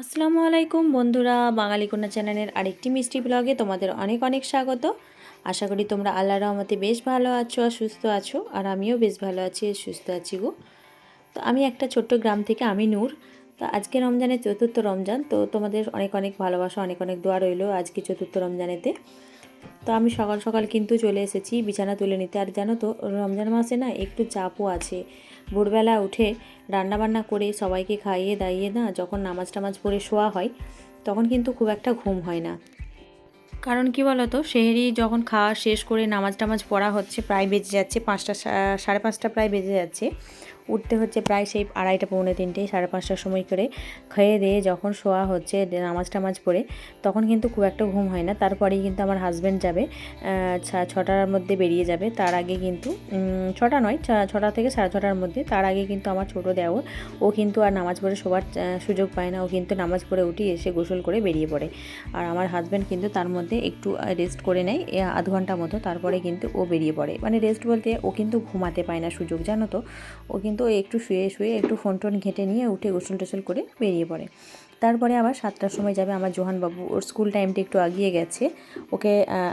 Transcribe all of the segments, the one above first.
আসসালামু আলাইকুম বন্ধুরা, বাঙালি কন্যা চ্যানেলের আরেকটি মিষ্টি ব্লগে তোমাদের অনেক অনেক স্বাগত। আশা করি তোমরা আল্লাহ রহমতে বেশ ভালো আছো আর সুস্থ আছো, আর আমিও বেশ ভালো আছি, সুস্থ আছি গো। তো আমি একটা ছোট্ট গ্রাম থেকে আমি নূর। তো আজকে রমজানের চতুর্থ রমজান, তো তোমাদের অনেক অনেক ভালোবাসা, অনেক অনেক দোয়া রইল আজকে চতুর্থ রমজানেতে। তো আমি সকাল সকাল কিন্তু চলে এসেছি, বিছানা তুলে নিতে। আর জানো তো, রমজান মাসে না একটু চাপও আছে। ভোরবেলা উঠে রান্নাবান্না করে সবাইকে খাইয়ে দাইয়ে না যখন নামাজ টামাজ পড়ে শোয়া হয়, তখন কিন্তু খুব একটা ঘুম হয় না। কারণ কি বলতো, সেহেরি যখন খাওয়া শেষ করে নামাজ টামাজ পড়া হচ্ছে, প্রায় বেজে যাচ্ছে, পাঁচটা সাড়ে পাঁচটা প্রায় বেজে যাচ্ছে। উঠতে হচ্ছে প্রায় সেই আড়াইটা পৌনে তিনটে, সাড়ে পাঁচটার সময় করে খেয়ে দিয়ে যখন শোয়া হচ্ছে নামাজ টামাজ পড়ে, তখন কিন্তু খুব একটা ঘুম হয় না। তারপরেই কিন্তু আমার হাজব্যান্ড যাবে ছটার মধ্যে বেরিয়ে যাবে। তার আগে কিন্তু ছটা নয় ছটা থেকে সাড়ে ছটার মধ্যে। তার আগে কিন্তু আমার ছোটো দেওর, ও কিন্তু আর নামাজ পড়ে শোবার সুযোগ পায় না। ও কিন্তু নামাজ পড়ে উঠি এসে গোসল করে বেরিয়ে পড়ে। আর আমার হাজব্যান্ড কিন্তু তার মধ্যে একটু রেস্ট করে নেয় আধ ঘণ্টা মতো। তারপরে কিন্তু ও বেরিয়ে পড়ে। মানে রেস্ট বলতে ও কিন্তু ঘুমাতে পায় না সুযোগ, জানো তো? ও কিন্তু ওই একটু শুয়ে শুয়ে একটু ফোন টোন ঘেঁটে নিয়ে উঠে গোসল টোসল করে বেরিয়ে পড়ে। তারপরে আবার সাতটার সময় যাবে আমার জোহানবাবু। ওর স্কুল টাইমটা একটু আগিয়ে গেছে। ওকে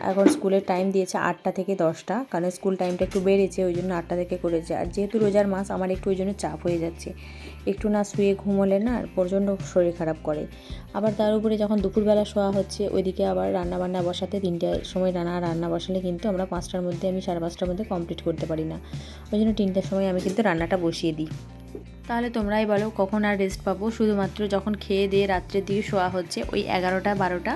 এখন স্কুলের টাইম দিয়েছে আটটা থেকে দশটা। কারণ স্কুল টাইমটা একটু বেড়েছে, ওই জন্য আটটা থেকে করেছে। আর যেহেতু রোজার মাস, আমার একটু ওই জন্য চাপ হয়ে যাচ্ছে। একটু না শুয়ে ঘুমোলে না আর প্রচণ্ড শরীর খারাপ করে। আবার তার উপরে যখন দুপুরবেলা শোয়া হচ্ছে, ওইদিকে আবার রান্না বান্না বসাতে তিনটার সময় রান্না রান্না বসালে কিন্তু আমরা পাঁচটার মধ্যে, আমি সাড়ে পাঁচটার মধ্যে কমপ্লিট করতে পারি না। ওই জন্য তিনটার সময় আমি কিন্তু রান্নাটা বসিয়ে দিই। তাহলে তোমরাই বলো কখন আর রেস্ট পাবো? শুধুমাত্র যখন খেয়ে দিয়ে রাত্রের দিকে শোয়া হচ্ছে, ওই এগারোটা, বারোটা।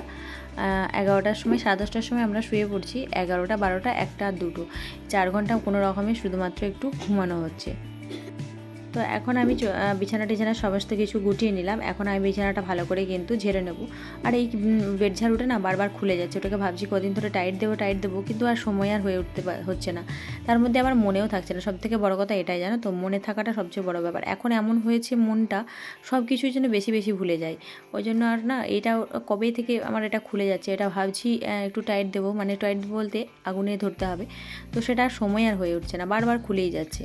এগারোটার সময়, সাড়ে দশটার সময় আমরা শুয়ে পড়ছি। এগারোটা, বারোটা, একটা আর দুটো। চার ঘণ্টা কোনো রকমে শুধুমাত্র একটু ঘুমানো হচ্ছে। তো এখন আমি বিছানা টিছানা সমস্ত কিছু গুটিয়ে নিলাম। এখন আমি বিছানাটা ভালো করে কিন্তু ঝেড়ে নেব। আর এই বেড ঝাড়ুটা না বারবার খুলে যাচ্ছে। ওটাকে ভাবছি কদিন ধরে টাইট দেবো টাইট দেবো, কিন্তু আর সময় আর হয়ে উঠতে হচ্ছে না। তার মধ্যে আমার মনেও থাকছে না। সব থেকে বড় কথা এটাই, জানো তো? মনে থাকাটা সবচেয়ে বড় ব্যাপার। এখন এমন হয়েছে মনটা, সব কিছুর জন্য বেশি বেশি ভুলে যায় ওই জন্য আর না, এটা কবে থেকে আমার এটা খুলে যাচ্ছে এটা ভাবছি একটু টাইট দেবো। মানে টাইট বলতে আগুনে ধরতে হবে। তো সেটা সময় আর হয়ে উঠছে না, বারবার খুলেই যাচ্ছে।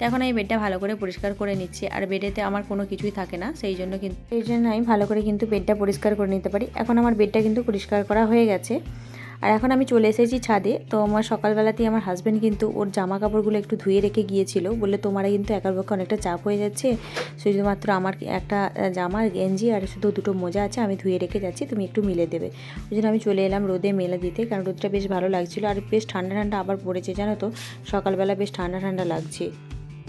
তো এখন আমি বেডটা ভালো করে পরিষ্কার করে নিচ্ছি। আর বেডেতে আমার কোনো কিছুই থাকে না, সেই জন্য কিন্তু সেই জন্য আমি ভালো করে কিন্তু বেডটা পরিষ্কার করে নিতে পারি। এখন আমার বেডটা কিন্তু পরিষ্কার করা হয়ে গেছে। আর এখন আমি চলে এসেছি ছাদে। তো আমার সকালবেলাতেই আমার হাজব্যান্ড কিন্তু ওর জামা কাপড়গুলো একটু ধুয়ে রেখে গিয়েছিল। বললে, তোমারা কিন্তু একার পক্ষে অনেকটা চাপ হয়ে যাচ্ছে। শুধুমাত্র আমার একটা জামা, গেঞ্জি আর শুধু দুটো মোজা আছে, আমি ধুয়ে রেখে যাচ্ছি, তুমি একটু মিলে দেবে। ওই জন্য আমি চলে এলাম রোদে মেলে দিতে, কারণ রোদটা বেশ ভালো লাগছিল। আর বেশ ঠান্ডা ঠান্ডা আবার পড়েছে, জানো তো? সকালবেলা বেশ ঠান্ডা ঠান্ডা লাগছে।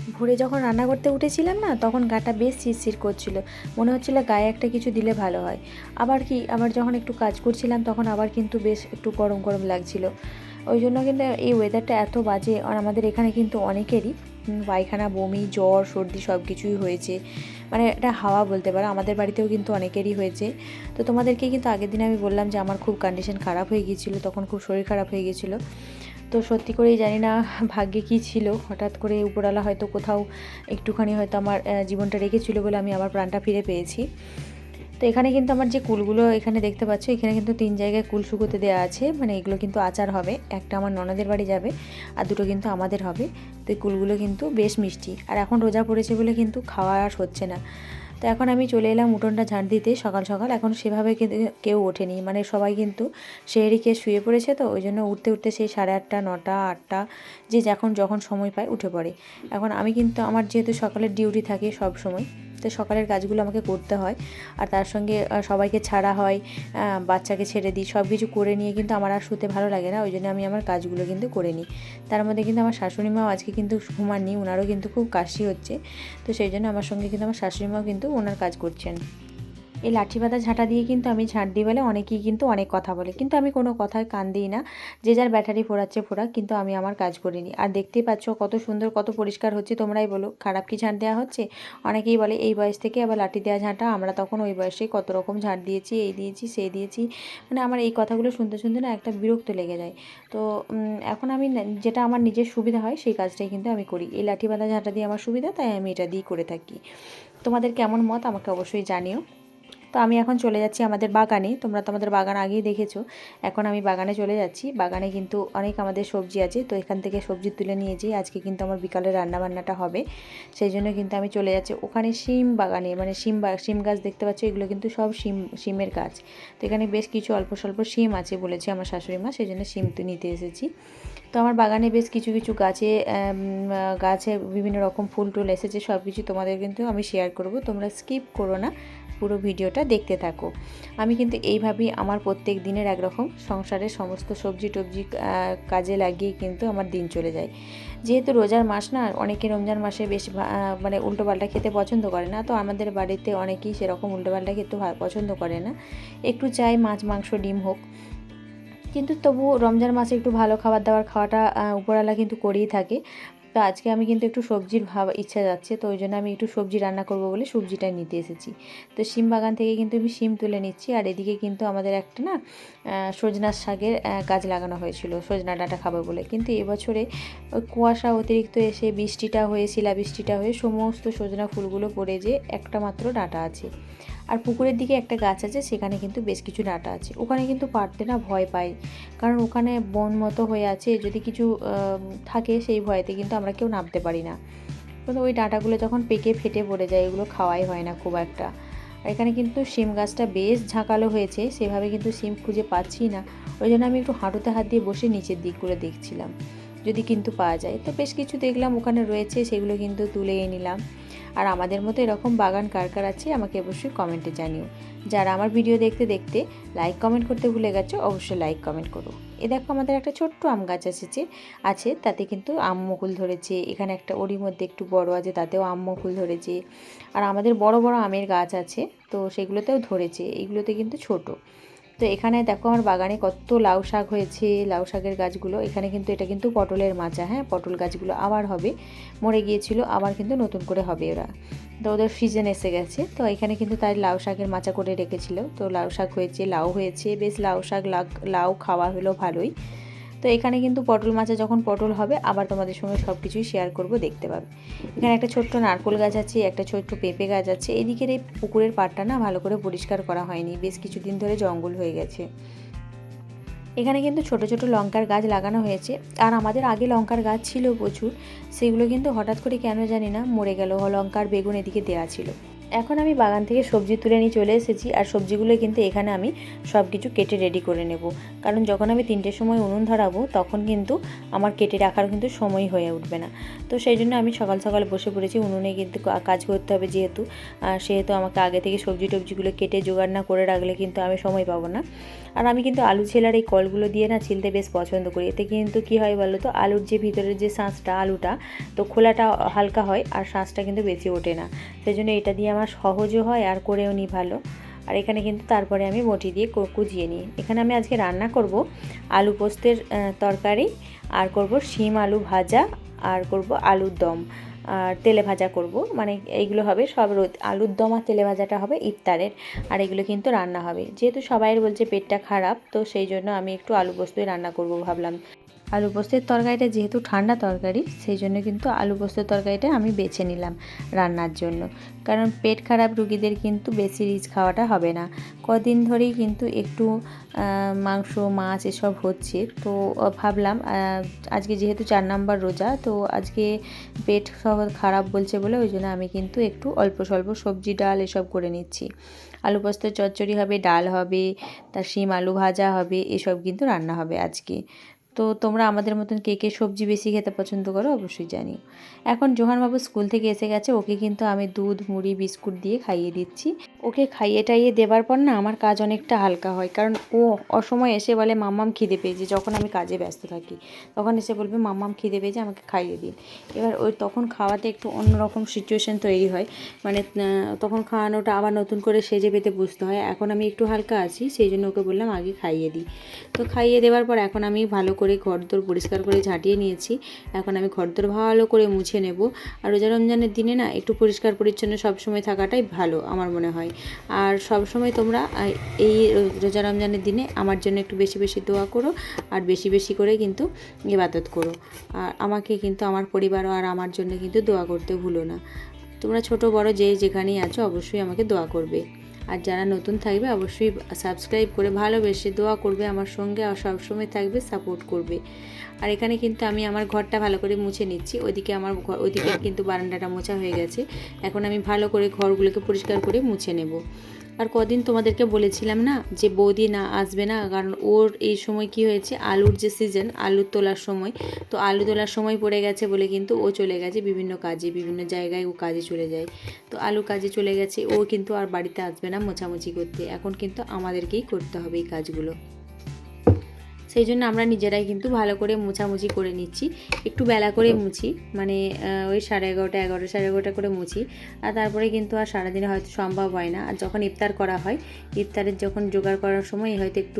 ভোরে যখন রান্না করতে উঠেছিলাম না, তখন গাটা বেশ শিরশির করছিল। মনে হচ্ছিল গায়ে একটা কিছু দিলে ভালো হয়। আবার কি, আবার যখন একটু কাজ করছিলাম, তখন আবার কিন্তু বেশ একটু গরম গরম লাগছিল। ওই জন্য কিন্তু এই ওয়েদারটা এত বাজে, আর আমাদের এখানে কিন্তু অনেকেরই পায়খানা, বমি, জ্বর, সর্দি সব কিছুই হয়েছে। মানে এটা হাওয়া বলতে পারো, আমাদের বাড়িতেও কিন্তু অনেকেরই হয়েছে। তো তোমাদেরকে কিন্তু আগের দিন আমি বললাম যে আমার খুব কন্ডিশন খারাপ হয়ে গিয়েছিল, তখন খুব শরীর খারাপ হয়ে গিয়েছিল। তো সত্যি করেই জানি না ভাগ্যে কী ছিল। হঠাৎ করে উপরওয়ালা হয়তো কোথাও একটুখানি হয়তো আমার জীবনটা রেখেছিল বলে আমি আমার প্রাণটা ফিরে পেয়েছি। তো এখানে কিন্তু আমার যে কুলগুলো এখানে দেখতে পাচ্ছ, এখানে কিন্তু তিন জায়গায় কুল শুকোতে দেওয়া আছে। মানে এগুলো কিন্তু আচার হবে। একটা আমার ননদের বাড়ি যাবে আর দুটো কিন্তু আমাদের হবে। তো এই কুলগুলো কিন্তু বেশ মিষ্টি। আর এখন রোজা পড়েছে বলে কিন্তু খাওয়া আর হচ্ছে না। তো এখন আমি চলে এলাম উঠোনটা ঝাঁট দিতে সকাল সকাল। এখন সেভাবে কিন্তু কেউ ওঠেনি। মানে সবাই কিন্তু শেহরি কে শুয়ে পড়েছে তো, ওই জন্য উঠতে উঠতে সেই সাড়ে আটটা, নটা, আটটা, যে যখন যখন সময় পায় উঠে পড়ে। এখন আমি কিন্তু, আমার যেহেতু সকালের ডিউটি থাকে সব সময় তো সকালের কাজগুলো আমাকে করতে হয়। আর তার সঙ্গে সবাইকে ছাড়া হয় বাচ্চাকে ছেড়ে দিই সব কিছু করে নিয়ে কিন্তু আমার আর শুতে ভালো লাগে না। ওই জন্য আমি আমার কাজগুলো কিন্তু করে নিই। তার মধ্যে কিন্তু আমার শাশুড়ি মাও আজকে কিন্তু ঘুমাননি ওনারও কিন্তু খুব কাশি হচ্ছে। তো সেই জন্য আমার সঙ্গে কিন্তু আমার শাশুড়ি মাও কিন্তু ওনার কাজ করছেন। এই লাঠি বাঁধা ঝাঁটা দিয়ে কিন্তু আমি ঝাঁট দিই বলে অনেকেই কিন্তু অনেক কথা বলে। কিন্তু আমি কোনো কথায় কান দিই না। যে যার ব্যাটারি ফোরাচ্ছে ফোরাক, কিন্তু আমি আমার কাজ করিনি। আর দেখতেই পাচ্ছ কত সুন্দর, কত পরিষ্কার হচ্ছে। তোমরাই বলো, খারাপ কি ঝাঁট দেওয়া হচ্ছে? অনেকেই বলে, এই বয়স থেকে আবার লাঠি দেওয়া ঝাঁটা। আমরা তখন ওই বয়সে কত রকম ঝাঁট দিয়েছি, এই দিয়েছি, সেই দিয়েছি। মানে আমার এই কথাগুলো শুনতে শুনতে না একটা বিরক্ত লেগে যায়। তো এখন আমি যেটা আমার নিজের সুবিধা হয়, সেই কাজটাই কিন্তু আমি করি। এই লাঠি বাঁধা ঝাঁটা দিয়ে আমার সুবিধা, তাই আমি এটা দিয়েই করে থাকি। তোমাদের কেমন মত আমাকে অবশ্যই জানিও। তো আমি এখন চলে যাচ্ছি আমাদের বাগানে। তোমরা তো আমাদের বাগান আগেই দেখেছ। এখন আমি বাগানে চলে যাচ্ছি। বাগানে কিন্তু অনেক আমাদের সবজি আছে। তো এখান থেকে সবজি তুলে নিয়ে যাই আজকে কিন্তু আমার বিকালে রান্নাবান্নাটা হবে। সেই জন্য কিন্তু আমি চলে যাচ্ছি ওখানে শিম বাগানে। মানে বা, শিম গাছ দেখতে পাচ্ছ, এগুলো কিন্তু সব শিম, শিমের গাছ। তো এখানে বেশ কিছু অল্প স্বল্প শিম আছে বলেছি আমার শাশুড়ি মা, সেই জন্য শিম তো নিতে এসেছি। তো আমার বাগানে বেশ কিছু কিছু গাছে গাছে বিভিন্ন রকম ফুল টুল এসেছে সব কিছু তোমাদের কিন্তু আমি শেয়ার করব। তোমরা স্কিপ করো না। পুরো ভিডিওটা দেখতে থাকো। আমি কিন্তু এইভাবেই আমার প্রত্যেক দিনের একরকম সংসারের সমস্ত সবজি টবজি কাজে লাগিয়ে কিন্তু আমার দিন চলে যায়। যেহেতু রোজার মাস না, অনেকে রমজান মাসে বেশ মানে উল্টোপাল্টা খেতে পছন্দ করে না, তো আমাদের বাড়িতে অনেকেই সেরকম উল্টোপাল্টা খেতে পছন্দ করে না। একটু চাই মাছ, মাংস, ডিম হোক। কিন্তু তবু রমজান মাসে একটু ভালো খাবার দাবার খাওয়াটা উপরওয়ালা কিন্তু করেই থাকে। তো আজকে আমি কিন্তু একটু সবজির ভাব, ইচ্ছা যাচ্ছে, তো ওই জন্য আমি একটু সবজি রান্না করব বলে সবজিটা নিতে এসেছি। তো শিম বাগান থেকে কিন্তু আমি শিম তুলে নিচ্ছি, আর এদিকে কিন্তু আমাদের একটা না সজনার শাকের গাছ লাগানো হয়েছিল, সজনা ডাঁটা খাব বলে। কিন্তু এবছরে ওই কুয়াশা অতিরিক্ত এসে বৃষ্টিটা হয়ে শিলা বৃষ্টিটা হয়ে সমস্ত সজনা ফুলগুলো পড়ে যে একটা মাত্র ডাঁটা আছে। আর পুকুরের দিকে একটা গাছ আছে, সেখানে কিন্তু বেশ কিছু ডাঁটা আছে। ওখানে কিন্তু পারতে না ভয় পাই, কারণ ওখানে বন মতো হয়ে আছে, যদি কিছু থাকে সেই ভয়তে কিন্তু আমরা কেউ নামতে পারি না। কিন্তু ওই ডাঁটাগুলো যখন পেকে ফেটে পড়ে যায়, এগুলো খাওয়াই হয় না খুব একটা। এখানে কিন্তু শিম গাছটা বেশ ঝাঁকালো হয়েছে, সেভাবে কিন্তু শিম খুঁজে পাচ্ছি না। ওই জন্য আমি একটু হাঁটুতে হাত দিয়ে বসে নিচের দিকগুলো দেখছিলাম, যদি কিন্তু পাওয়া যায়। তো বেশ কিছু দেখলাম, ওখানে রয়েছে, সেগুলো কিন্তু তুলে নিলাম। আর আমাদের মতো এরকম বাগান কার কার আছে, আমাকে অবশ্যই কমেন্টে জানিও। যারা আমার ভিডিও দেখতে দেখতে লাইক কমেন্ট করতে ভুলে গেছো, অবশ্যই লাইক কমেন্ট করো। এ দেখো আমাদের একটা ছোট্ট আম গাছ এসেছে, আছে, তাতে কিন্তু আম মুকুল ধরেছে। এখানে একটা ওরই মধ্যে একটু বড় আছে, তাতেও আম মুকুল ধরেছে। আর আমাদের বড় বড় আমের গাছ আছে, তো সেগুলোতেও ধরেছে এইগুলোতে কিন্তু ছোট। তো এখানে দেখো আমার বাগানে কত লাউ শাক হয়েছে, লাউ শাকের গাছগুলো। এখানে কিন্তু এটা কিন্তু পটলের মাচা হ্যাঁ? পটল গাছগুলো আবার হবে। মরে গিয়েছিল, আবার কিন্তু নতুন করে হবে ওরা। তো ওদের সিজন এসে গেছে। তো এখানে কিন্তু তাই লাউ শাকের মাচা করে রেখেছিল। তো লাউ শাক হয়েছে, লাউ হয়েছে, বেশ লাউ শাক লাউ খাওয়া হলো ভালোই। তো এখানে কিন্তু পটল মাচা যখন পটল হবে, আবার তোমাদের সঙ্গে সব কিছুই শেয়ার করব, দেখতে পাবে। এখানে একটা ছোট্ট নারকোল গাছ আছে, একটা ছোট্ট পেঁপে গাছ আছে। এদিকের এই পুকুরের পাড়টা না ভালো করে পরিষ্কার করা হয়নি, বেশ কিছুদিন ধরে জঙ্গল হয়ে গেছে। এখানে কিন্তু ছোট ছোট লঙ্কার গাছ লাগানো হয়েছে, আর আমাদের আগে লঙ্কার গাছ ছিল প্রচুর, সেগুলো কিন্তু হঠাৎ করে কেন জানি না মরে গেল, লঙ্কার বেগুন এদিকে দেওয়া ছিল। এখন আমি বাগান থেকে সবজি তুলে নিয়ে চলে এসেছি আর সবজিগুলো কিন্তু এখানে আমি সব কিছু কেটে রেডি করে নেব। কারণ যখন আমি তিনটের সময় উনুন ধরাবো, তখন কিন্তু আমার কেটে রাখার কিন্তু সময় হয়ে উঠবে না। তো সেই জন্য আমি সকাল সকাল বসে পড়েছি, উনুনে কিন্তু কাজ করতে হবে যেহেতু। সেহেতু আমাকে আগে থেকে সবজি টবজিগুলো কেটে জোগাড় না করে রাখলে কিন্তু আমি সময় পাবো না। আর আমি কিন্তু আলু ছেলার এই কলগুলো দিয়ে না ছিলতে বেশ পছন্দ করি। এতে কিন্তু কী হয় বলো তো, আলুর যে ভিতরের যে শাঁসটা, আলুটা, তো খোলাটা হালকা হয় আর শাঁসটা কিন্তু বেশি ওঠে না। সেই জন্য এটা দিয়ে আমার সহজও হয় আর করেও নিই ভালো। আর এখানে কিন্তু তারপরে আমি বটি দিয়ে কুচিয়ে নিই। এখানে আমি আজকে রান্না করব আলু পোস্তের তরকারি, আর করব শিম আলু ভাজা, আর করব আলুর দম। আর তেলে ভাজা করব। মানে এইগুলো হবে সব রোদ, আলুর দম আর তেলে ভাজাটা হবে ইফতারের। আর এগুলো কিন্তু রান্না হবে। যেহেতু সবাই বলছে পেটটা খারাপ, তো সেই জন্য আমি একটু আলু পোস্তই রান্না করব ভাবলাম। আলু পোস্তের তরকারিটা যেহেতু ঠান্ডা তরকারি, সেই জন্য কিন্তু আলু পোস্তের তরকারিটা আমি বেছে নিলাম রান্নার জন্য। কারণ পেট খারাপ রুগীদের কিন্তু বেশি রিচ খাওয়াটা হবে না। কদিন ধরেই কিন্তু একটু মাংস, মাছ এসব হচ্ছে। তো ভাবলাম আজকে যেহেতু চার নাম্বার রোজা, তো আজকে পেট খারাপ বলছে বলে ওই জন্য আমি কিন্তু একটু অল্প স্বল্প সবজি, ডাল এসব করে নিচ্ছি। আলু পোস্তের চচ্চড়ি হবে, ডাল হবে, তার শিম আলু ভাজা হবে, এসব কিন্তু রান্না হবে আজকে। তো তোমরা আমাদের মতন কে কে সবজি বেশি খেতে পছন্দ করো? অবশ্যই জানি এখন জোহানবাবু স্কুল থেকে এসে গেছে, ওকে কিন্তু আমি দুধ, মুড়ি, বিস্কুট দিয়ে খাইয়ে দিচ্ছি। ওকে খাইয়ে টাইয়ে দেবার পর না আমার কাজ অনেকটা হালকা হয়, কারণ ও অসময় এসে বলে, মাম্মাম খিদে পেয়েছে। যখন আমি কাজে ব্যস্ত থাকি, তখন এসে বলবে, মাম্মাম খিদে পেয়েছে, আমাকে খাইয়ে দিন। এবার ওই তখন খাওয়াতে একটু অন্যরকম সিচুয়েশান তৈরি হয়। মানে তখন খাওয়ানোটা আবার নতুন করে সেজে পেতে বুঝতে হয়। এখন আমি একটু হালকা আছি, সেই জন্য ওকে বললাম, আগে খাইয়ে দিই। তো খাইয়ে দেওয়ার পর এখন আমি ভালো করে ঘরদোর পরিষ্কার করে ঝাঁটিয়ে নিয়েছি। এখন আমি ঘরদোর ভালো করে মুছে নেব। আর রোজা রমজানের দিনে না একটু পরিষ্কার পরিচ্ছন্ন সবসময় থাকাটাই ভালো আমার মনে হয়। আর সব সময় তোমরা এই রোজা রমজানের দিনে আমার জন্য একটু বেশি বেশি দোয়া করো। আর বেশি বেশি করে কিন্তু ইবাদত করো। আর আমাকে কিন্তু আমার পরিবার আর আমার জন্য কিন্তু দোয়া করতে ভুলো না। তোমরা ছোট বড় যে যেখানেই আছো অবশ্যই আমাকে দোয়া করবে। আর যারা নতুন থাকবে, অবশ্যই সাবস্ক্রাইব করে ভালোবেসে দোয়া করবে আমার সঙ্গে সবসময় থাকবে সাপোর্ট করবে। আর এখানে কিন্তু আমি আমার ঘরটা ভালো করে মুছে নিচ্ছি। ওইদিকে আমার ঘর ওইদিকে কিন্তু বারান্দাটা মোছা হয়ে গেছে। এখন আমি ভালো করে ঘরগুলোকে পরিষ্কার করে মুছে নেব। আর কদিন তোমাদেরকে বলেছিলাম না যে বৌদি না আসবে না? কারণ ওর এই সময় কি হয়েছে? আলুর যে সিজন আলু তোলার সময়। তো আলু তোলার সময় পড়ে গেছে বলে কিন্তু ও চলে গেছে বিভিন্ন কাজে, বিভিন্ন জায়গায় ও কাজে চলে যায়। তো আলু কাজে চলে গেছে, ও কিন্তু আর বাড়িতে আসবে না মোছামুছি করতে। এখন কিন্তু আমাদেরকেই করতে হবে এই কাজগুলো। সেই জন্য আমরা নিজেরাই কিন্তু ভালো করে মোছামুছি করে নিচ্ছি। একটু বেলা করে মুছি মানে ওই সাড়ে এগারোটা এগারোটা সাড়ে এগারোটা করে মুছি। আর তারপরে কিন্তু আর সারাদিনে হয়তো সম্ভব হয় না। আর যখন ইফতার করা হয় ইফতারের যখন জোগাড় করার সময় হয়তো একটু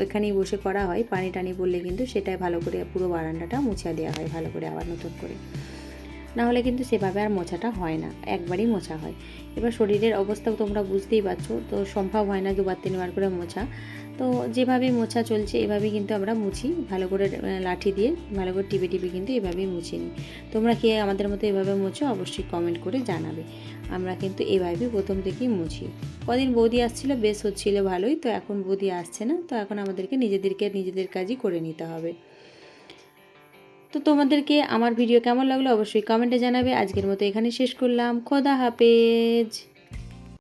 ওইখানেই বসে করা হয়। পানি টানি পড়লে কিন্তু সেটাই ভালো করে পুরো বারান্দাটা মুছা দেওয়া হয় ভালো করে আবার নতুন করে। না হলে কিন্তু সেভাবে আর মোছাটা হয় না একবারই মোছা হয়। এবার শরীরের অবস্থাও তোমরা বুঝতেই পারছ তো সম্ভব হয় না দুবার তিনবার করে মোছা। তো যেভাবে মোছা চলছে, এভাবেই কিন্তু আমরা মুছি। ভালো করে লাঠি দিয়ে, ভালো করে টিপে টিপে কিন্তু এভাবেই মুছে নিই। তোমরা কে আমাদের মতো এভাবে মুছো, অবশ্যই কমেন্ট করে জানাবে। আমরা কিন্তু এভাবেই প্রথম থেকেই মুছি। কদিন বৌদি আসছিল, বেশ হচ্ছিল ভালোই, তো এখন বৌদি আসছে না, তো এখন আমাদেরকে নিজেদেরকে, নিজেদের কাজই করে নিতে হবে। তো তোমাদেরকে আমার ভিডিও কেমন লাগল, অবশ্যই কমেন্টে জানাবে। আজকের মতো এখানে শেষ করলাম। খোদা হাফেজ।